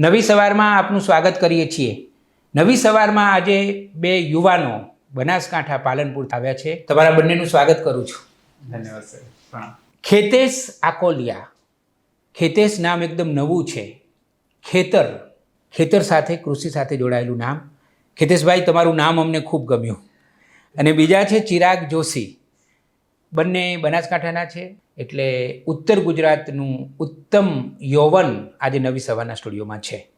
નવી સવારમાં આપનું સ્વાગત કરીએ છીએ. નવી સવારમાં આજે બે યુવાનો બનાસકાંઠા પાલનપુર આવ્યા છે. તમારા બંનેનું સ્વાગત કરું છું. ધન્યવાદ સર. ખેતેશ આકોલિયા. ખેતેશ નામ એકદમ નવું છે. ખેતર. ખેતર સાથે કૃષિ સાથે જોડાયેલું નામ. ખેતેશભાઈ તમારું નામ અમને ખૂબ ગમ્યું. અને બીજા છે ચિરાગ જોશી. બંને બનાસકાંઠાના છે. એટલે ઉત્તર ગુજરાતનું ઉત્તમ યૌવન આજે નવી સવારના સ્ટુડિયોમાં છે.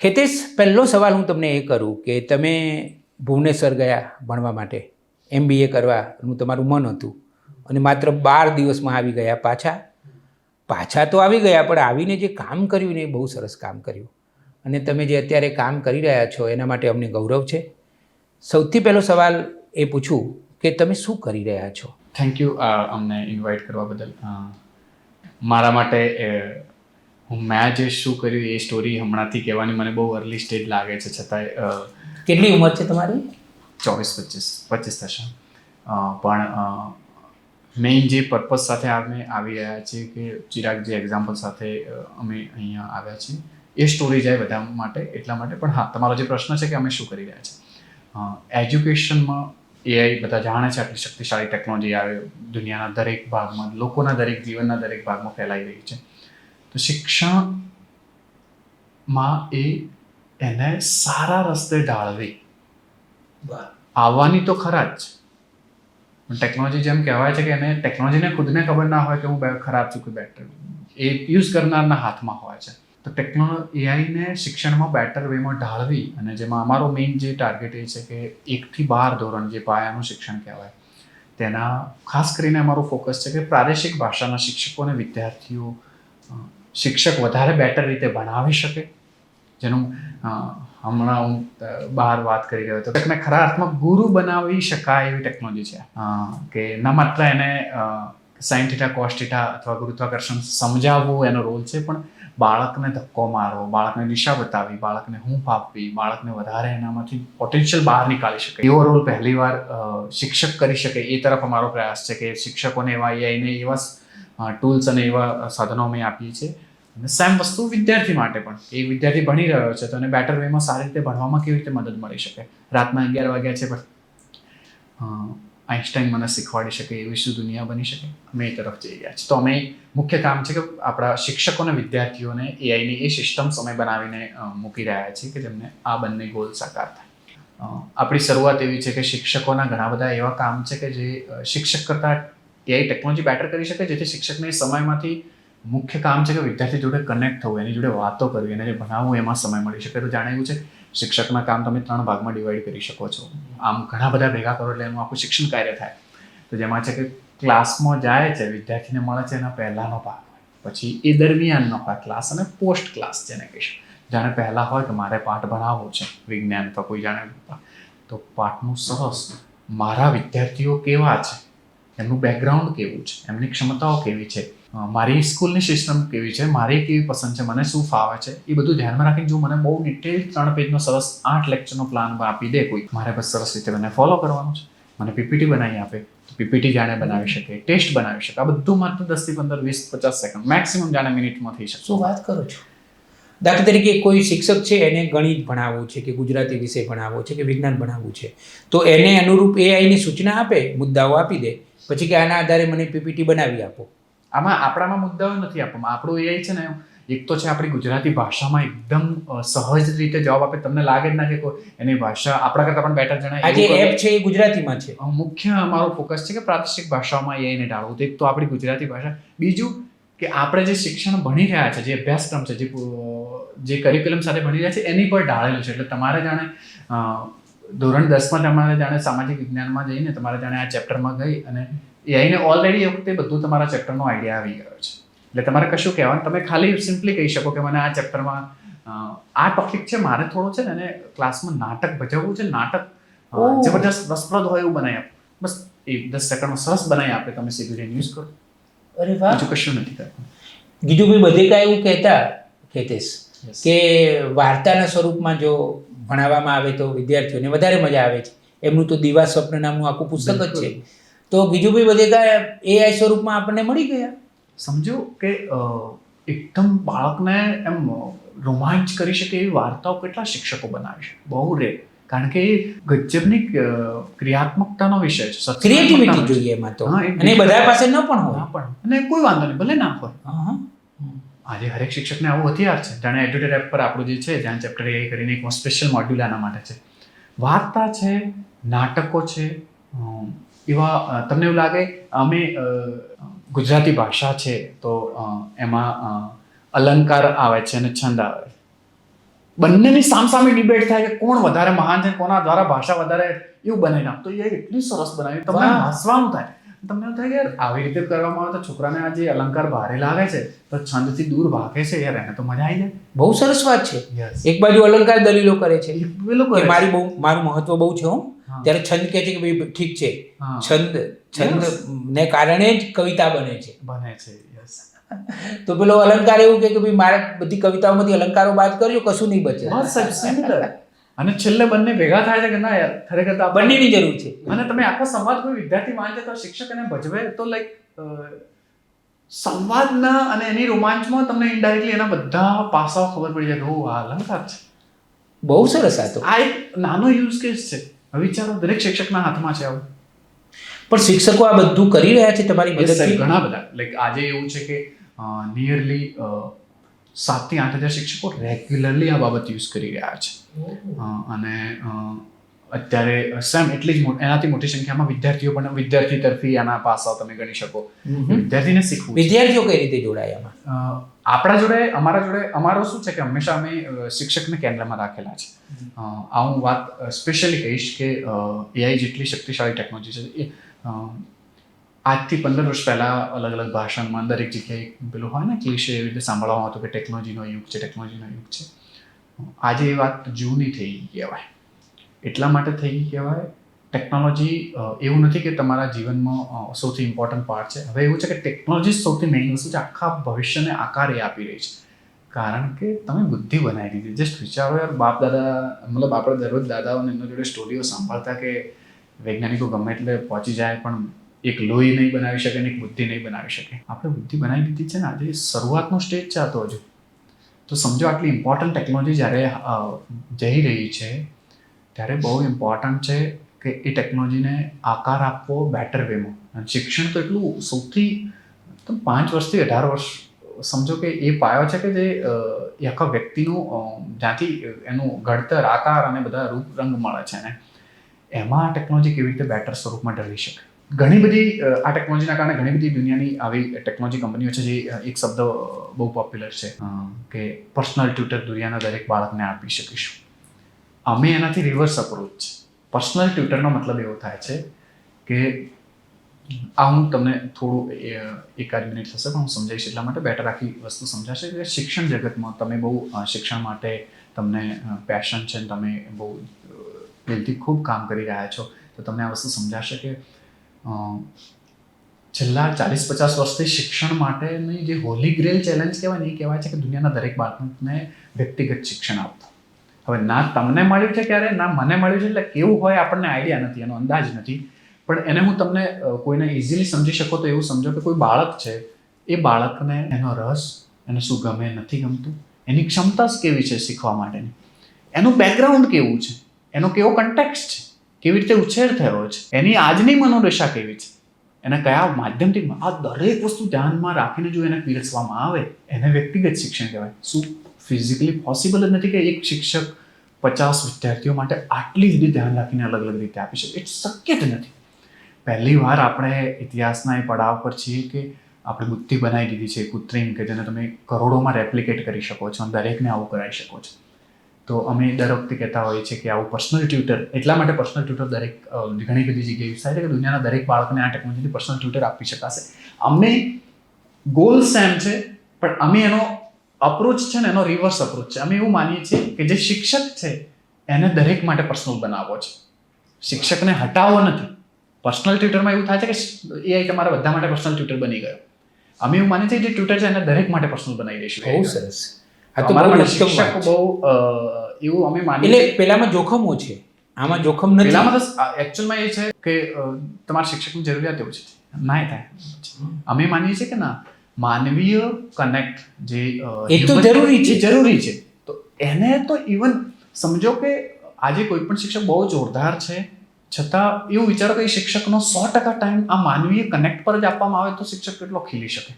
ખેતેશ, પહેલો સવાલ હું તમને એ કરું કે તમે ભુવનેશ્વર ગયા ભણવા માટે એમબીએ કરવાનું તમારું મન હતું અને માત્ર બાર દિવસમાં આવી ગયા પાછા? પાછા તો આવી ગયા, પણ આવીને જે કામ કર્યું ને એ બહુ સરસ કામ કર્યું. અને તમે જે અત્યારે કામ કરી રહ્યા છો એના માટે અમને ગૌરવ છે. સૌથી પહેલો સવાલ એ પૂછું કે તમે શું કરી રહ્યા છો? થેન્ક યુ અમને ઇન્વાઇટ કરવા બદલ. મારા માટે હું મેં જે શું કર્યું એ સ્ટોરી હમણાંથી કહેવાની મને બહુ અર્લી સ્ટેજ લાગે છે. છતાંય કેટલી ઉંમર છે તમારી? ચોવીસ પચીસ પચીસ થશે. પણ મેઇન જે પર્પઝ સાથે અમે આવી રહ્યા છીએ કે ચિરાગ જે એક્ઝામ્પલ સાથે અમે અહીંયા આવ્યા છીએ એ સ્ટોરી જાય બધા માટે એટલા માટે. પણ હા તમારો જે પ્રશ્ન છે કે અમે શું કરી રહ્યા છીએ. એજ્યુકેશનમાં એઆઈ બધા જાણે છે આટલી શક્તિશાળી ટેકનોલોજી આવે દુનિયાના દરેક ભાગમાં, લોકોના દરેક જીવનના દરેક ભાગમાં ફેલાઈ રહી છે. તો શિક્ષણમાં એ એને સારા રસ્તે ઢાળવી. આવવાની તો ખરા જ. ટેકનોલોજી જેમ કહેવાય છે કે એને ટેકનોલોજીને ખુદને ખબર ના હોય કે હું ખરાબ છું કે બેટર એ યુઝ કરનારના હાથમાં હોય છે. તો ટેકનો એઆઈને શિક્ષણમાં બેટર વેમાં ઢાળવી અને જેમાં અમારો મેઇન જે ટાર્ગેટ એ છે કે એકથી બાર ધોરણ જે પાયાનું શિક્ષણ કહેવાય, તેના ખાસ કરીને અમારો ફોકસ છે કે પ્રાદેશિક ભાષાના શિક્ષકો અને વિદ્યાર્થીઓ શિક્ષક વધારે બેટર રીતે ભણાવી શકે. જેનું હમણાં હું બહાર વાત કરી રહ્યો હતો. કે ખરા અર્થમાં ગુરુ બનાવી શકાય એવી ટેકનોલોજી છે. કે ન માત્ર એને સાઇન થીટા કોસ થીટા અથવા ગુરુત્વાકર્ષણ સમજાવવું એનો રોલ છે, પણ બાળકને ધક્કો મારવો, બાળકને દિશા બતાવી, બાળકને હૂંફ આપવી, બાળકને વધારે એનામાંથી પોટેન્શિયલ બહાર નીકાળી શકે. એવો રોલ પહેલીવાર શિક્ષક કરી શકે એ તરફ અમારો પ્રયાસ છે કે શિક્ષકોને એવા એઆઈને એવા ટૂલ્સ અને એવા સાધનો અમે આપીએ છીએ. અને સેમ વસ્તુ વિદ્યાર્થી માટે પણ. એક વિદ્યાર્થી ભણી રહ્યો છે તો એને બેટર વેમાં સારી રીતે ભણવામાં કેવી રીતે મદદ મળી શકે? રાતના અગિયાર વાગ્યા છે પણ આઈન્સ્ટાઈન મને શીખવાડી શકે એવી શું દુનિયા બની શકે? અમે એ તરફ જઈ રહ્યા છીએ. તો અમે મુખ્ય કામ છે કે આપણા શિક્ષકોને વિદ્યાર્થીઓને એઆઈની એ સિસ્ટમ્સ અમે બનાવીને મૂકી રહ્યા છીએ કે જેમને આ બંને ગોલ સાકાર થાય. આપણી શરૂઆત એવી છે કે શિક્ષકોના ઘણા બધા એવા કામ છે કે જે શિક્ષક કરતાં એઆઈ ટેકનોલોજી બેટર કરી શકે, જેથી શિક્ષકને સમયમાંથી મુખ્ય કામ છે કે વિદ્યાર્થી જોડે કનેક્ટ થવું, એની જોડે વાતો કરવી, એને જે ભણાવવું એમાં સમય મળી શકે. તો જાણે એવું છે, શિક્ષકના કામ તમે ત્રણ ભાગમાં ડિવાઈડ કરી શકો છો. આમ ઘણા બધા ભેગા કરો એટલે એનું આખું શિક્ષણ કાર્ય થાય. તો જેમાં છે કે ક્લાસમાં જાય છે, વિદ્યાર્થીને મળે છે એના પહેલાંનો ભાગ. પછી એ દરમિયાનનો ભાગ ક્લાસ અને પોસ્ટ ક્લાસ જેને કહીશ જાણે પહેલાં હોય કે મારે પાઠ ભણાવવો છે, વિજ્ઞાન તો કોઈ જાણે તો પાઠનું સરસ, મારા વિદ્યાર્થીઓ કેવા છે? એમનું બેકગ્રાઉન્ડ કેવું છે? એમની ક્ષમતાઓ કેવી છે? મારી સ્કૂલની સિસ્ટમ કેવી છે? મારી કેવી પસંદ છે? મને શું ફાવે છે? એ બધું ધ્યાનમાં રાખીને જો મને બહુ ડિટેલ ત્રણ પેજનો સરસ આઠ લેક્ચરનો પ્લાન આપી દે કોઈ, મારે બસ સરસ રીતે મને ફોલો કરવાનું છે. મને પીપીટી બનાવી આપે. પીપીટી જાણે બનાવી શકે ટેસ્ટ બનાવી શકે. આ બધું માત્ર દસથી પંદર, વીસ, પચાસ સેકન્ડ મેક્સિમમ જાણે મિનિટમાં થઈ શકે. શું વાત કરો છો? દાખલા તરીકે કોઈ શિક્ષક છે, એને ગણિત ભણાવવું છે કે ગુજરાતી વિષય ભણાવવો છે કે વિજ્ઞાન ભણાવવું છે, તો એને અનુરૂપ એઆઈની સૂચના આપે, મુદ્દાઓ આપી દે, પછી કે આના આધારે મને પીપીટી બનાવી આપો. આમાં આપણામાં મુદ્દાઓ નથી આપવામાં. આપણું એઆઈ છે ને એક તો છે આપણી ગુજરાતી ભાષામાં એકદમ સહજ રીતે જવાબ આપે. તમને લાગે જ ના કે એની ભાષા આપણા કરતાં પણ બેટર જણાય. આજે એપ છે એ ગુજરાતીમાં છે. મુખ્ય અમારો ફોકસ છે કે પ્રાદેશિક ભાષાઓમાં એઆઈને ટાળવું. તો એક તો આપણી ગુજરાતી ભાષા. બીજું કે આપણે જે શિક્ષણ ભણી રહ્યા છે જે અભ્યાસક્રમ છે જે જે કરિક્યુલમ સાથે ભણી રહ્યા છે એની પર ઢાળેલું છે. એટલે તમારે જાણે ધોરણ દસમાં તમારે જાણે સામાજિક વિજ્ઞાનમાં જઈને તમારે જાણે આ ચેપ્ટરમાં ગઈ અને એઆઈને ઓલરેડી એ વખતે બધું તમારા ચેપ્ટરનો આઈડિયા આવી ગયો છે. એટલે તમારે કશું કહેવાનું તમે ખાલી સિમ્પલી કહી શકો કે મને આ ચેપ્ટરમાં આ ટોપિક છે મારે થોડો છે ને એને ક્લાસમાં નાટક ભજવવું છે નાટક. જબરદસ્ત રસપ્રદ હોય એવું બનાવી આપો. બસ એ દસ સેકન્ડમાં સરસ બનાવી આપે તમે સીધું જઈને યુઝ કરો. અરે વાહ. બીજું કશું નથી કરતું ગીજુભાઈ બધે કાંઈ એવું કહેતા કહેતેશ કે વાર્તાના સ્વરૂપમાં જો ભણાવવામાં આવે તો વિદ્યાર્થીઓને વધારે મજા આવે છે. એમનું તો દિવા સ્વપ્ન નામનું આખું પુસ્તક જ છે. તો ગીજુભાઈ બધે કાંઈ એઆઈ સ્વરૂપમાં આપણને મળી ગયા. સમજો કે એકદમ બાળકને એમ રોમાંચ કરી શકે એવી વાર્તાઓ કેટલા શિક્ષકો બનાવે છે? બહુ રે કારણ કે એ ગજબની ક્રિયાત્મકતાનો વિષય છે ક્રિએટિવિટી જોઈએ એમાં તો. અને બધા પાસે ન પણ હોય. પણ. અને કોઈ વાંધો નહીં ભલે ના હોય. આજે હરેક શિક્ષકને આવું હથિયાર છે. જાણે એડ્યુટેડ એપ પર આપણું જે છે જ્યાં ચેપ્ટર એ કરીને એક સ્પેશિયલ મોડ્યુલ આના માટે છે. વાર્તા છે નાટકો છે એવા તમને એવું લાગે અમે ગુજરાતી ભાષા છે તો એમાં અલંકાર આવે છે અને છંદ આવે બંનેની સામસામે ડિબેટ થાય કે કોણ વધારે મહાન છે કોના દ્વારા ભાષા વધારે એવું બનાવી નાખ તો એ એટલી સરસ બનાવી. તમને. હસવાનું થાય. તમને એવું થાય કે યાર આવી રીતે કરવામાં આવે તો છોકરાને આ જે અલંકાર ભારે લાગે છે તો છંદથી દૂર ભાગે છે યાર એને તો મજા આવી જાય. બહુ સરસ વાત છે. એક બાજુ અલંકાર દલીલો કરે છે. મારી બહુ મારું મહત્વ બહુ છે હું. ત્યારે છંદ કહે છે કે ભાઈ ઠીક છે. છંદ છંદ ને કારણે જ કવિતા બને છે. બને છે તો પેલો અલંકાર એવું કે ભાઈ મારે બધી કવિતાઓમાંથી અલંકારો બાદ કરજો કશું નહીં બચે. અને છેલ્લે બંને ભેગા થાય છે કે ના યાર? ખરેખર તો બંનેની જરૂર છે. અને તમે આખો સંવાદ કોઈ વિદ્યાર્થી વાંચે તો શિક્ષક એને ભજવે તો લાઈક સંવાદના અને એની રોમાંચમાં તમને ઇન્ડાયરેક્ટલી એના બધા પાસાઓ ખબર પડી જાય કે ઓ આ અલંકાર છે. બહુ સરસ આ તો. આ એક નાનો યુઝ કેસ છે. વિચારો દરેક શિક્ષકના હાથમાં છે આવું. પણ શિક્ષકો આ બધું કરી રહ્યા છે તમારી મદદથી? ઘણા બધા. લાઈક આજે એવું છે કે નિયરલી સાતથી આઠ હજાર શિક્ષકો રેગ્યુલરલી આ બાબત યુઝ કરી રહ્યા છે. અને અત્યારે સેમ એટલી જ મોટી એનાથી મોટી સંખ્યામાં વિદ્યાર્થીઓ પણ વિદ્યાર્થી તરફી આના પાસા તમે ગણી શકો. વિદ્યાર્થીને શીખવું વિદ્યાર્થીઓ કઈ રીતે જોડાય આમાં? આપણા જોડે અમારા જોડે અમારો શું છે કે હંમેશા અમે શિક્ષકને કેન્દ્રમાં રાખેલા છે. આ હું વાત સ્પેશિયલી કહીશ કે એઆઈ જેટલી શક્તિશાળી ટેકનોલોજી છે આજથી પંદર વર્ષ પહેલા અલગ અલગ ભાષણમાં દરેક જગ્યાએ પેલું હોય ને ક્લિશે એવી રીતે સાંભળવામાં આવતું કે ટેકનોલોજીનો યુગ છે ટેકનોલોજીનો યુગ છે. આજે એ વાત જૂની થઈ ગઈ કહેવાય. એટલા માટે થઈ ગઈ કહેવાય ટેકનોલોજી એવું નથી કે તમારા જીવનમાં સૌથી ઇમ્પોર્ટન્ટ પાર્ટ છે. હવે એવું છે કે ટેકનોલોજી સૌથી મેઇન વસ્તુ છે, આખા ભવિષ્યને આકાર એ આપી રહી છે. કારણ કે તમે બુદ્ધિ બનાવી દીધી. જસ્ટ વિચારો યાર બાપ દાદા મતલબ આપણે દરરોજ દાદાઓને એમના જોડે સ્ટોરીઓ સાંભળતા કે વૈજ્ઞાનિકો ગમે એટલે પહોંચી જાય, પણ એક લોહી નહીં બનાવી શકે ને એક બુદ્ધિ નહીં બનાવી શકે. આપણે બુદ્ધિ બનાવી દીધી છે ને આજે શરૂઆતનો સ્ટેજ છે આ તો હજુ. તો સમજો આટલી ઇમ્પોર્ટન્ટ ટેકનોલોજી જ્યારે જઈ રહી છે, ત્યારે બહુ ઇમ્પોર્ટન્ટ છે કે એ ટેકનોલોજીને આકાર આપવો બેટર વેમાં શિક્ષણ તો એટલું સૌથી પાંચ વર્ષથી અઢાર વર્ષ, સમજો કે એ પાયો છે કે જે એ આખા વ્યક્તિનું જ્યાંથી એનું ઘડતર, આકાર અને બધા રૂપ રંગ મળે છે ને, એમાં ટેકનોલોજી કેવી રીતે બેટર સ્વરૂપમાં ઢળી શકે? ઘણી બધી આ ટેકનોલોજીના કારણે ઘણી બધી દુનિયાની આવી ટેકનોલોજી કંપનીઓ છે જે એક શબ્દ બહુ પોપ્યુલર છે કે પર્સનલ ટ્યુટર દુનિયાના દરેક બાળકને આપી શકીશું. અમે એનાથી રિવર્સ અપ્રોચ છે. પર્સનલ ટ્યુટરનો મતલબ એવો થાય છે કે, આ હું તમને થોડું એકાદ મિનિટ થશે, પણ હું સમજાવીશ એટલા માટે બેટર આખી વસ્તુ સમજાશે કે શિક્ષણ જગતમાં તમે બહુ શિક્ષણ માટે તમને પેશન છે તમે બહુ દિલથી ખૂબ કામ કરી રહ્યા છો, તો તમને આ વસ્તુ સમજાશે કે છેલ્લા ચાલીસ પચાસ વર્ષથી શિક્ષણ માટેની જે હોલી ગ્રેલ ચેલેન્જ કહેવાય ને, એ કહેવાય છે કે દુનિયાના દરેક બાળકને વ્યક્તિગત શિક્ષણ આપવું. હવે ના તમને મળ્યું છે ક્યારે, ના મને મળ્યું છે એટલે કેવું હોય આપણને આઈડિયા નથી, એનો અંદાજ નથી. પણ એને હું તમને કોઈને ઇઝીલી સમજી શકો તો એવું સમજો કે કોઈ બાળક છે, એ બાળકને એનો રસ, એને શું ગમે, નથી ગમતું? એની ક્ષમતા કેવી છે શીખવા માટેની? એનું બેકગ્રાઉન્ડ કેવું છે? એનો કેવો કન્ટેક્સ્ટ છે? કેવી રીતે ઉછેર થયો છે? એની આજની મનોદશા કેવી છે? એને કયા માધ્યમથી આ દરેક વસ્તુ ધ્યાનમાં રાખીને જો એને પીરસવામાં આવે, એને વ્યક્તિગત શિક્ષણ કહેવાય. શું ફિઝિકલી પોસિબલ જ નથી કે એક શિક્ષક પચાસ વિદ્યાર્થીઓ માટે આટલી સુધી ધ્યાન રાખીને અલગ અલગ રીતે આપી શકે? ઇટ્સ શક્ય જ નથી. પહેલી વાર આપણે ઇતિહાસના એ પડાવ પર છીએ કે આપણે બુદ્ધિ બનાવી દીધી છે કૃત્રિમ કે જેને તમે કરોડોમાં રેપ્લિકેટ કરી શકો છો અને દરેકને આવું કરાવી શકો છો. તો અમે દર વખતે કહેતા હોઈએ છીએ કે આવું પર્સનલ ટ્યુટર એટલા માટે પર્સનલ ટ્યુટર દરેક ઘણી બધી જગ્યાએ યુઝ થાય છે કે દુનિયાના દરેક બાળકને આ ટેકનોલોજીથી પર્સનલ ટ્યુટર આપી શકાશે. અમે ગોલ સેમ છે, પણ અમે એનો અપ્રોચ છે ને એનો રિવર્સ અપ્રોચ છે. અમે એવું માનીએ છીએ કે જે શિક્ષક છે, એને દરેક માટે પર્સનલ બનાવવો છે. શિક્ષકને હટાવવો નથી. પર્સનલ ટ્યુટરમાં એવું થાય છે કે એ તમારા બધા માટે પર્સનલ ટ્યુટર બની ગયો. અમે એવું માનીએ છીએ જે ટ્યુટર છે એને દરેક માટે પર્સનલ બનાવી દઈશું. બહુ સરસ. તો શિક્ષકો બહુ એવું અમે માની એટલે પેલામાં જોખમ છે. આમાં જોખમ નથી. પેલામાં તો એકચ્યુઅલમાં એ છે કે તમારા શિક્ષકની જરૂરિયાત એવું છે. ના થાય. અમે માનીએ છીએ કે ના માનવીય કનેક્ટ જે અ, એ તો જરૂરી છે. જરૂરી છે. એને તો ઇવન સમજો કે આજે કોઈ પણ શિક્ષક બહુ જોરદાર છે છતાં એવું વિચારો કે શિક્ષકનો સો ટકા ટાઈમ આ માનવીય કનેક્ટ પર જ આપવામાં આવે તો શિક્ષક કેટલો ખીલી શકે.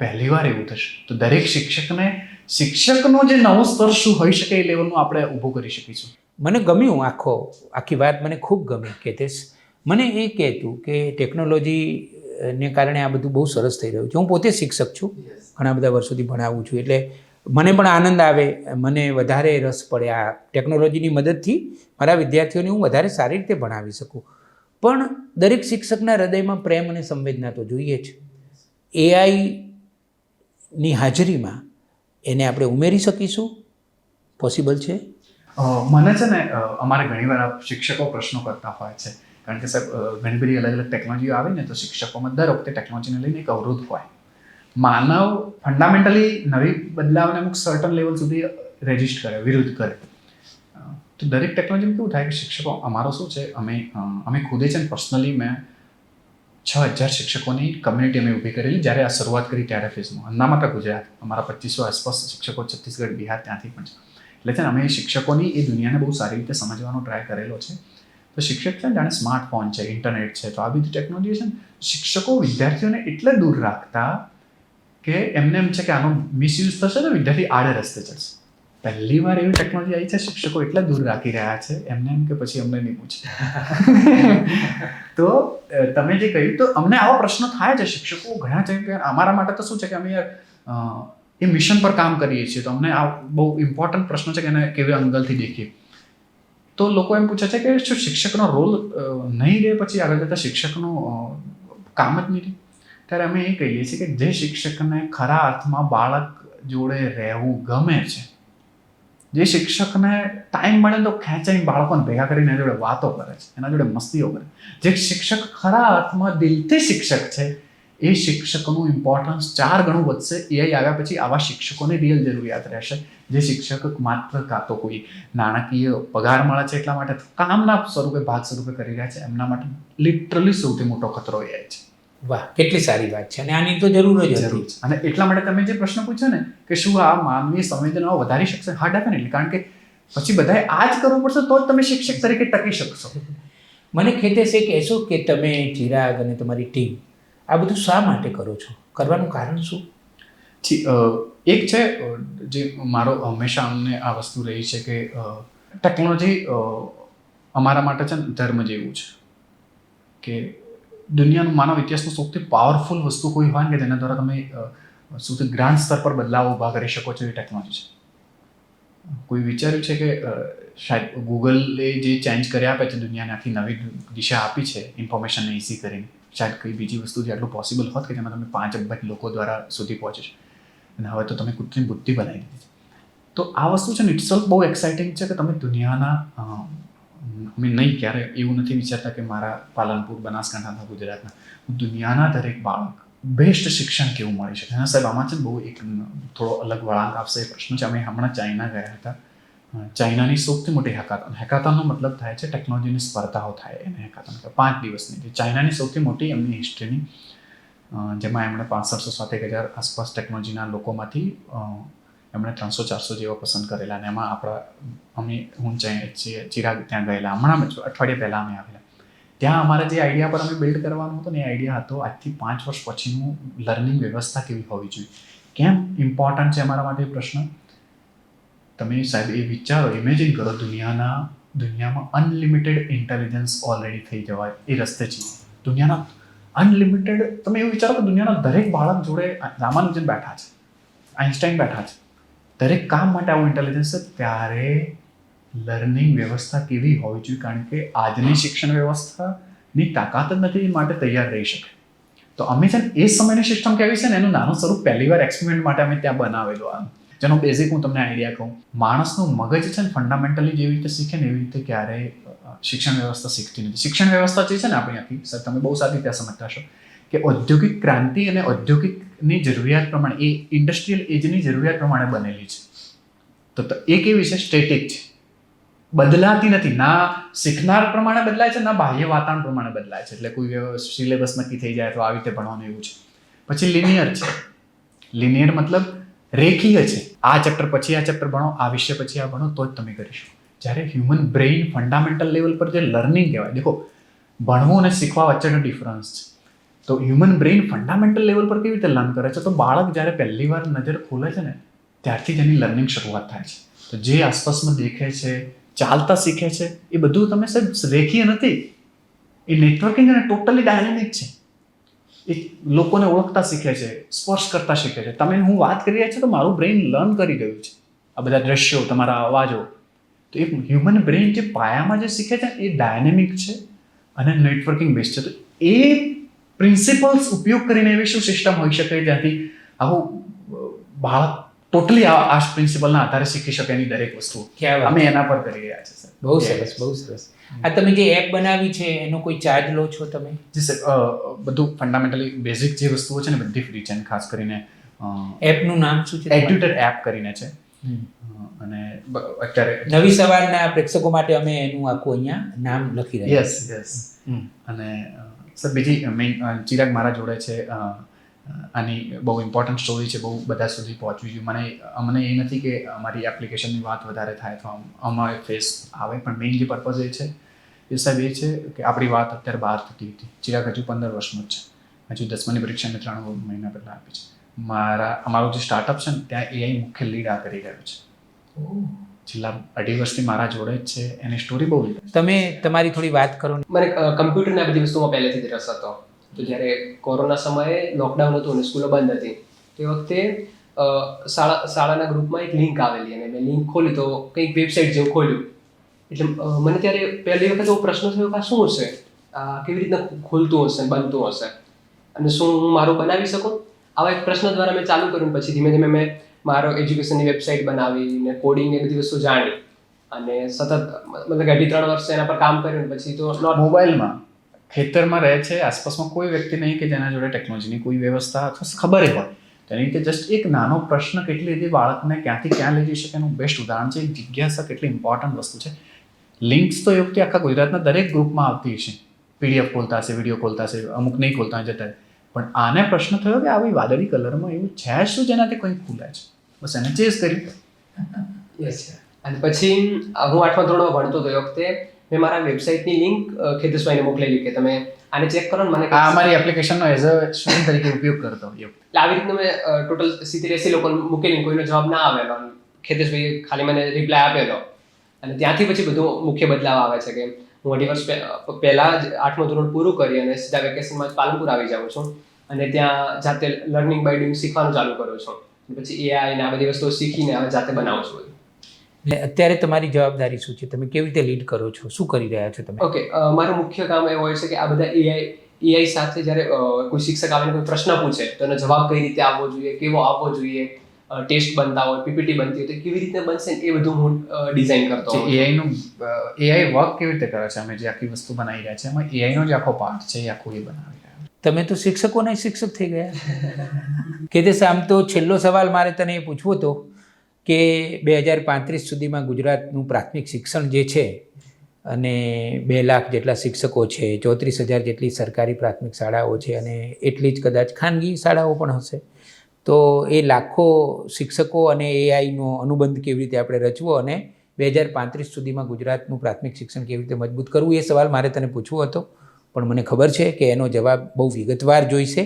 પહેલી વાર એવું થશે. તો દરેક શિક્ષકને શિક્ષકનો જે નવો સ્તર શું હોઈ શકે એ લેવલનું આપણે ઊભું કરી શકીશું. મને ગમ્યું આખો, આખી વાત મને ખૂબ ગમી, કેતેશ. મને એ કહેતું કે ટેકનોલોજી ને કારણે આ બધું બહુ સરસ થઈ રહ્યું છે. હું પોતે શિક્ષક છું, ઘણા બધા વર્ષોથી ભણાવું છું, એટલે મને પણ આનંદ આવે, મને વધારે રસ પડે આ ટેકનોલોજીની મદદથી મારા વિદ્યાર્થીઓને હું વધારે સારી રીતે ભણાવી શકું. પણ દરેક શિક્ષકના હૃદયમાં પ્રેમ અને સંવેદના તો જોઈએ જ. એઆઈની હાજરીમાં એને આપણે ઉમેરી શકીશું? પોસિબલ છે? મને છે ને અમારે ઘણીવાર શિક્ષકો પ્રશ્નો કરતા હોય છે. કારણ કે સાહેબ ઘણી બધી અલગ અલગ ટેકનોલોજી આવે ને, તો શિક્ષકોમાં દર વખતે ટેકનોલોજીને લઈને એક અવરોધ હોય. માનવ ફંડામેન્ટલી નવી બદલાવને અમુક સર્ટન લેવલ સુધી રેજિસ્ટ કરે, વિરુદ્ધ કરે. તો દરેક ટેકનોલોજીમાં કેવું થાય કે શિક્ષકો, અમારો શું છે, અમે અમે ખુદે છે ને પર્સનલી મેં છ હજાર શિક્ષકોની કમ્યુનિટી અમે ઊભી કરેલી. જ્યારે આ શરૂઆત કરી ત્યારે ફેઝમાં માત્ર ગુજરાત. અમારા પચીસો આસપાસ શિક્ષકો છત્તીસગઢ, બિહાર ત્યાંથી પણ છે. એટલે છે ને અમે શિક્ષકોની એ દુનિયાને બહુ સારી રીતે સમજવાનો ટ્રાય કરેલો છે. તો શિક્ષક છે જાણે સ્માર્ટફોન છે ઇન્ટરનેટ છે. તો આ બધી ટેકનોલોજી છે ને શિક્ષકો વિદ્યાર્થીઓને એટલે દૂર રાખતા કે એમને એમ છે કે આનો મિસયુઝ થશે તો વિદ્યાર્થી આડે રસ્તે ચડશે. પહેલી વાર એવી ટેકનોલોજી આવી છે શિક્ષકો એટલા દૂર રાખી રહ્યા છે એમને એમ કે પછી અમને નહીં પૂછે. તો તમે જે કહ્યું તો અમને આવા પ્રશ્નો થાય છે શિક્ષકો ઘણા છે કે અમારા માટે તો શું છે કે અમે એ મિશન પર કામ કરીએ છીએ તો અમને આ બહુ ઇમ્પોર્ટન્ટ પ્રશ્નો છે કે એને કેવી અંગલથી દેખીએ. તો લોકો એમ પૂછે છે કે શું શિક્ષકનો રોલ નહીં રહે પછી આગળ જતાં શિક્ષકનું કામ જ નહીં રહે? ત્યારે અમે એ કહીએ છીએ કે જે શિક્ષકને ખરા અર્થમાં બાળક જોડે રહેવું ગમે છે જે શિક્ષકને ટાઈમ મળે તો ખેંચાઈને બાળકોને ભેગા કરીને એના જોડે વાતો કરે છે, એના જોડે મસ્તીઓ કરે જે શિક્ષક ખરા અર્થમાં દિલથી શિક્ષક છે, એ શિક્ષકનું ઇમ્પોર્ટન્સ ચાર ગણું વધશે. એઆઈ આવ્યા પછી આવા શિક્ષકોને રિયલ જરૂરિયાત રહેશે. જે શિક્ષક માત્ર કાં તો કોઈ નાણાકીય પગાર મળે છે એટલા માટે, કામના સ્વરૂપે, ભાગ સ્વરૂપે કરી રહ્યા છે. એમના માટે લિટરલી સૌથી મોટો ખતરો એઆઈ છે. વાહ કેટલી સારી વાત છે. અને આની તો જરૂર જ જરૂર છે. અને એટલા માટે તમે જે પ્રશ્ન પૂછ્યો ને કે શું આ માનવીય સંવેદનાઓ વધારી શકશે? હા ડેફિનેટલી કારણ કે પછી બધાએ આ જ કરવું પડશે તો જ તમે શિક્ષક તરીકે ટકી શકશો. મને ખેતે છે કહેશો કે તમે ચિરાગ અને તમારી ટીમ આ બધું શા માટે કરો છો? કરવાનું કારણ શું? એક છે જે મારો હંમેશા અમને આ વસ્તુ રહી છે કે ટેકનોલોજી અમારા માટે છે ને ધર્મ જેવું છે. કે દુનિયાનું માનવ ઇતિહાસનું સૌથી પાવરફુલ વસ્તુ કોઈ હોય ને કે જેના દ્વારા તમે સૌથી ગ્રાન્ડ સ્તર પર બદલાવ ઊભા કરી શકો છો એ ટેકનોલોજી છે. કોઈ વિચાર્યું છે કે શાયદ ગૂગલે જે ચેન્જ કરી આપે છે દુનિયાને, આખી નવી દિશા આપી છે ઇન્ફોર્મેશનને ઇઝી કરીને, શાયદ કઈ બીજી વસ્તુ જે આટલું પોસિબલ હોત કે જેમાં તમે પાંચ અબજ લોકો દ્વારા સુધી પહોંચે છે. અને હવે તો તમે કૃત્રિમ બુદ્ધિ બનાવી દીધી છે. તો આ વસ્તુ છે ને ઇટ્સેલ્ફ બહુ એક્સાઇટિંગ છે કે તમે દુનિયાના અમે નહીં ક્યારે એવું નથી વિચારતા કે મારા પાલનપુર બનાસકાંઠાના ગુજરાતના દુનિયાના દરેક બાળક બેસ્ટ શિક્ષણ કેવું મળી શકે? હા, સાહેબ, આમાં છે બહુ એક થોડો અલગ વળાંક આપશે એ પ્રશ્ન છે. અમે હમણાં ચાઇના ગયા હતા. ચાઇનાની સૌથી મોટી હેકાથોન. હેકાથોનનો મતલબ થાય છે ટેકનોલોજીની સ્પર્ધાઓ થાય એને હેકાથોન. પાંચ દિવસની. ચાઇનાની સૌથી મોટી એમની હિસ્ટ્રીની જેમાં એમણે પાંસઠસો સાત એક હજાર આસપાસ ટેકનોલોજીના લોકોમાંથી એમણે ત્રણસો, ચારસો જેવા પસંદ કરેલા અને એમાં આપણા અમે, હું ચિરાગ ત્યાં ગયેલા. હમણાં અઠવાડિયા પહેલાં અમે આવેલા. ત્યાં અમારે જે આઈડિયા પર અમે બિલ્ડ કરવાનો હતો ને એ આઈડિયા હતો, આજથી પાંચ વર્ષ પછીનું લર્નિંગ વ્યવસ્થા કેવી હોવી જોઈએ? કેમ ઇમ્પોર્ટન્ટ છે અમારા માટે પ્રશ્ન? તમે સાહેબ એ વિચારો ઇમેજિન કરો દુનિયાના, દુનિયામાં અનલિમિટેડ ઇન્ટેલિજન્સ ઓલરેડી થઈ જવાય એ રસ્તે છે. દુનિયાના અનલિમિટેડ તમે એવું વિચારો કે દુનિયાના દરેક બાળક જોડે રામાનુજન બેઠા છે આઇન્સ્ટાઈન બેઠા છે. દરેક કામ માટે આવું ઇન્ટેલિજન્સ છે, ત્યારે લર્નિંગ વ્યવસ્થા કેવી હોવી જોઈએ? કારણ કે આજની શિક્ષણ વ્યવસ્થાની તાકાત જ નથી માટે તૈયાર રહી શકે. તો અમે છે એ સમયની સિસ્ટમ કેવી છે ને, એનું નાનું સ્વરૂપ પહેલી વાર એક્સપેરિમેન્ટ માટે અમે ત્યાં બનાવેલું આ. જેનો બેઝિક હું તમને આઈડિયા કહું. માણસનું મગજ છે ને ફંડામેન્ટલી જેવી રીતે શીખે ને એવી રીતે ક્યારેય શિક્ષણ વ્યવસ્થા શીખતી નથી. શિક્ષણ વ્યવસ્થા જે છે ને આપણી આખી, સર, તમે બહુ સારી રીતે સમજતા હશો કે ઔદ્યોગિક ક્રાંતિ અને ઔદ્યોગિકની જરૂરિયાત પ્રમાણે, એ ઇન્ડસ્ટ્રીયલ એજની જરૂરિયાત પ્રમાણે બનેલી છે. તો એ કેવી છે? સ્ટેટિક છે. બદલાતી નથી. ના શીખનાર પ્રમાણે બદલાય છે, ના બાહ્ય વાતાવરણ પ્રમાણે બદલાય છે. એટલે કોઈ સિલેબસ નક્કી થઈ જાય તો આવી રીતે ભણવાનું એવું છે. પછી લિનિયર છે. લિનિયર મતલબ રેખીય છે. આ ચેપ્ટર પછી આ ચેપ્ટર ભણો, આ વિષય પછી આ ભણો, તો જ તમે કરી જ્યારે હ્યુમન બ્રેઇન ફંડામેન્ટલ લેવલ પર જે લર્નિંગ કહેવાય, દેખો, ભણવું અને શીખવા વચ્ચેનો ડિફરન્સ છે. તો હ્યુમન બ્રેઇન ફંડામેન્ટલ લેવલ પર કેવી રીતે લર્ન કરે છે? તો બાળક જ્યારે પહેલી વાર નજર ખોલે છે ને, ત્યારથી જ એની લર્નિંગ શરૂઆત થાય છે. તો જે આસપાસમાં દેખે છે, ચાલતા શીખે છે, એ બધું તમે સાહેબ રેખીય નથી. એ નેટવર્કિંગ અને ટોટલી ડાયનેમિક છે. એ લોકોને ઓળખતા શીખે છે, સ્પર્શ કરતા શીખે છે. તમે હું વાત કરી રહ્યા છો તો મારું બ્રેઇન લર્ન કરી રહ્યું છે. આ બધા દ્રશ્યો, તમારા અવાજો. તો એ હ્યુમન બ્રેઇન જે પાયામાં જે શીખે છે એ ડાયનેમિક છે અને નેટવર્કિંગ બેઝ છે. તો એ પ્રિન્સિપલ્સ ઉપયોગ કરીને એવી શું સિસ્ટમ હોઈ શકે જ્યાંથી આવું બાળક ટોટલી આ પ્રિન્સિપલના આધારે શીખી શકે એની દરેક વસ્તુ. અમે એના પર કરી રહ્યા છે સર બહુ સરસ બહુ સરસ. આ તમે જે એપ બનાવી છે એનો કોઈ ચાર્જ લો છો તમે? જી સર બધું ફંડામેન્ટલી બેઝિક જે વસ્તુઓ છે ને બધી ફ્રી છે ખાસ કરીને એપનું નામ શું છે? એડ્યુટર એપ કરીને છે. અને અત્યારે નવી સવારના પ્રેક્ષકો માટે અમે એનું આખું અહીંયા નામ લખી રહ્યા યસ યસ અને સર, બીજી મેઇન ચિરાગ મારા જોડે છે આની બહુ ઇમ્પોર્ટન્ટ સ્ટોરી છે, બહુ બધા સુધી પહોંચવી જોઈએ. મને અમને એ નથી કે અમારી એપ્લિકેશનની વાત વધારે થાય તો અમારે ફેસ આવે, પણ મેઇન જે પર્પઝ એ છે, એ સાહેબ એ છે કે આપણી વાત અત્યારે બહાર થતી હતી. ચિરાગ હજુ પંદર વર્ષનો જ છે. હજુ દસમાની પરીક્ષા મેં ત્રણ મહિના પહેલાં આપી છે. મારા, અમારું જે સ્ટાર્ટઅપ છે ને, ત્યાં એઆઈ મુખ્ય લીડ આ કરી રહ્યો છે. છેલ્લા અઢી વર્ષથી મારા જોડે જ છે એની સ્ટોરી બહુ તમે તમારી થોડી વાત કરો મને કમ્પ્યુટરના બધી વસ્તુમાં પહેલેથી જ રસ હતો. તો જ્યારે કોરોના સમયે લોકડાઉન હતું અને સ્કૂલો બંધ હતી તે વખતે શાળા શાળાના ગ્રુપમાં એક લિંક આવેલી અને મેં લિંક ખોલી તો કંઈક વેબસાઇટ જેવું ખોલ્યું. એટલે મને ત્યારે પહેલી વખત એવો પ્રશ્ન થયો કે શું હશે? કેવી રીતના ખુલતું હશે બનતું હશે? અને શું હું મારું બનાવી શકું? આવા એક પ્રશ્ન દ્વારા મેં ચાલુ કર્યું પછી ધીમે ધીમે મેં મારો એજ્યુકેશનની વેબસાઇટ બનાવી ને કોડિંગ એ બધી વસ્તુ જાણી. અને સતત, મતલબ અઢી ત્રણ વર્ષ એના પર કામ કર્યું પછી તો મોબાઈલમાં ખેતરમાં રહે છે, આસપાસમાં કોઈ વ્યક્તિ નહીં કે જેના જોડે ટેકનોલોજીની કોઈ વ્યવસ્થા અથવા ખબર હોય. તેની રીતે જસ્ટ એક નાનો પ્રશ્ન કેટલી રીતે બાળકને ક્યાંથી ક્યાં લઈ જઈ શકે એનું બેસ્ટ ઉદાહરણ છે, જિજ્ઞાસા કેટલી ઇમ્પોર્ટન્ટ વસ્તુ છે. લિંક્સ તો એ વખતે આખા ગુજરાતના દરેક ગ્રુપમાં આવતી હશે. પીડીએફ ખોલતા હશે વીડિયો ખોલતા હશે, અમુક નહીં ખોલતા જતા. પણ આને પ્રશ્ન થયો કે આવી વાદળી કલરમાં એવું છે શું જેનાથી કંઈ ખુલે છે? બસ એને ચેઝ કરી. યસ અને પછી હું આઠમા ધોરણમાં ભણતો હતો એ વખતે મેં મારા વેબસાઇટની લિંક ખેતેશભાઈને મોકલેલી કે તમે આને ચેક કરો ને મને આ અમારી એપ્લિકેશનનો એઝ અ સ્ટુડન્ટ તરીકે ઉપયોગ કરતો એટલે આવી રીતના મેં ટોટલ સિત્તેર એસી લોકોને મૂકેલી કોઈનો જવાબ ના આવેલો ખેતેશભાઈએ ખાલી મને રિપ્લાય આપેલો અને ત્યાંથી પછી બધું મુખ્ય બદલાવ આવે છે કે હું અઢી વર્ષ પહેલાં જ આઠમું ધોરણ પૂરું કરી અને સીધા વેકેશનમાં જ પાલનપુર આવી જાઉં છું. અને ત્યાં જાતે લર્નિંગ બાય ડુઈંગ શીખવાનું ચાલુ કરું છું. પછી એઆઈ ને આ બધી વસ્તુઓ શીખીને હવે જાતે બનાવું છું એટલે અત્યારે તમારી જવાબદારી શું છે? તમે કેવી રીતે લીડ કરો છો? શું કરી રહ્યા છો તમે? ઓકે મારું મુખ્ય કામ એવું હોય છે કે આ બધા એઆઈ એઆઈ સાથે જ્યારે કોઈ શિક્ષક આવીને કોઈ પ્રશ્ન પૂછે તો એનો જવાબ કઈ રીતે આવવો જોઈએ કેવો આવવો જોઈએ ટેસ્ટ બનતા હોય પીપીટી બનતી હોય તો કેવી રીતે બનશે એ બધું હું ડિઝાઇન કરતો હોઉં એઆઈનું એઆઈ નું એઆઈ વર્ક કેવી રીતે કરે છે? અમે જે આખી વસ્તુ બનાવી રહ્યા છે એમાં એઆઈ નો જે આખો પાર્ટ છે એ આખું એ બનાવી રહ્યા તમે તો શિક્ષકોના શિક્ષક થઈ ગયા. કે તે આમ તો છેલ્લો સવાલ મારે તને એ પૂછવો હતો કે બે હજાર પાંત્રીસ સુધીમાં ગુજરાતનું પ્રાથમિક શિક્ષણ જે છે અને બે લાખ જેટલા શિક્ષકો છે, ચોત્રીસ હજાર જેટલી સરકારી પ્રાથમિક શાળાઓ છે અને એટલી જ કદાચ ખાનગી શાળાઓ પણ હશે. તો એ લાખો શિક્ષકો અને એઆઈનો અનુબંધ કેવી રીતે આપણે રચવો અને બે હજાર પાંત્રીસ સુધીમાં ગુજરાતનું પ્રાથમિક શિક્ષણ કેવી રીતે મજબૂત કરવું એ સવાલ મારે તને પૂછવો હતો. પણ મને ખબર છે કે એનો જવાબ બહુ વિગતવાર જોઈશે.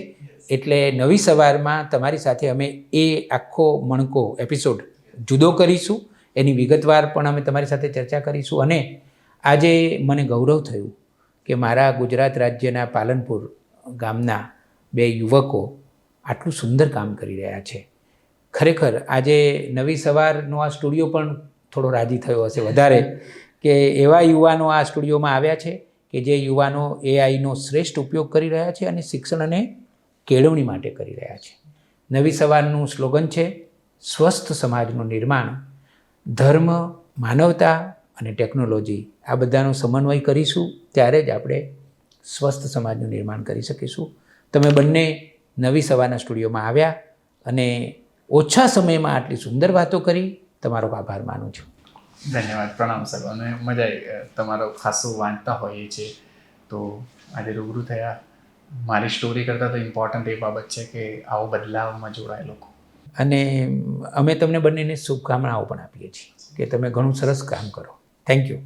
એટલે નવી સવારમાં તમારી સાથે અમે એ આખો મણકો એપિસોડ જુદો કરીશું. એની વિગતવાર પણ અમે તમારી સાથે ચર્ચા કરીશું અને આજે મને ગૌરવ થયું કે મારા ગુજરાત રાજ્યના પાલનપુર ગામના બે યુવકો આટલું સુંદર કામ કરી રહ્યા છે. ખરેખર આજે નવી સવારનો આ સ્ટુડિયો પણ થોડો રાજી થયો હશે વધારે કે એવા યુવાનો આ સ્ટુડિયોમાં આવ્યા છે કે જે યુવાનો એઆઈનો શ્રેષ્ઠ ઉપયોગ કરી રહ્યા છે અને શિક્ષણ અને કેળવણી માટે કરી રહ્યા છે. નવી સવારનું સ્લોગન છે, સ્વસ્થ સમાજનું નિર્માણ, ધર્મ, માનવતા અને ટેકનોલોજી. આ બધાનો સમન્વય કરીશું, ત્યારે જ આપણે સ્વસ્થ સમાજનું નિર્માણ કરી શકીશું. તમે બંને નવી સવારના સ્ટુડિયોમાં આવ્યા અને ઓછા સમયમાં આટલી સુંદર વાતો કરી, તમારો આભાર માનું છું. ધન્યવાદ, પ્રણામ સર અને મજા તમારો ખાસો વાંચતા હોઈએ છે તો આજે રૂબરૂ થયા. મારી સ્ટોરી કરતાં તો ઇમ્પોર્ટન્ટ એ બાબત છે કે આવો બદલાવમાં જોડાય લોકો. અને અમે તમને બંનેને શુભકામનાઓ પણ આપીએ છીએ કે તમે ઘણું સરસ કામ કરો. Thank you